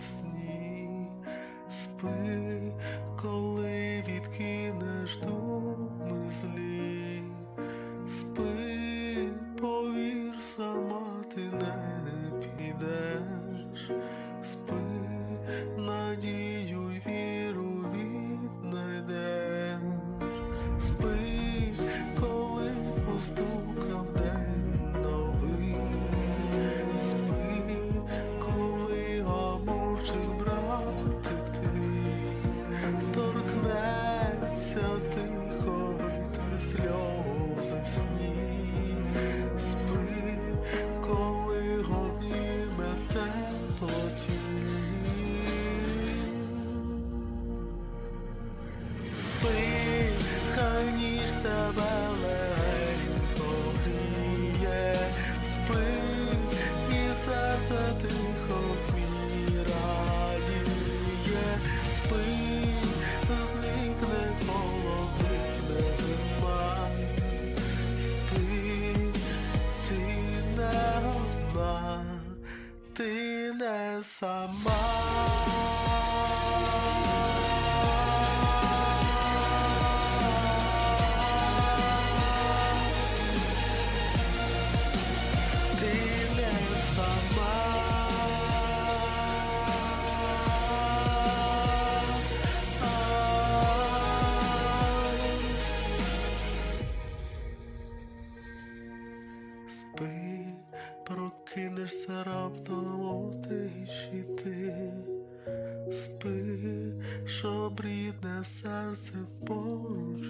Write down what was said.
сні спи. Тебе легенько гріє, спи, і серце тихо радіє, спи, зникне половина зима, спи, ти не одна, ти не сама. Прокинешся раптом у тиші ти. Спи, щоб рідне серце поруч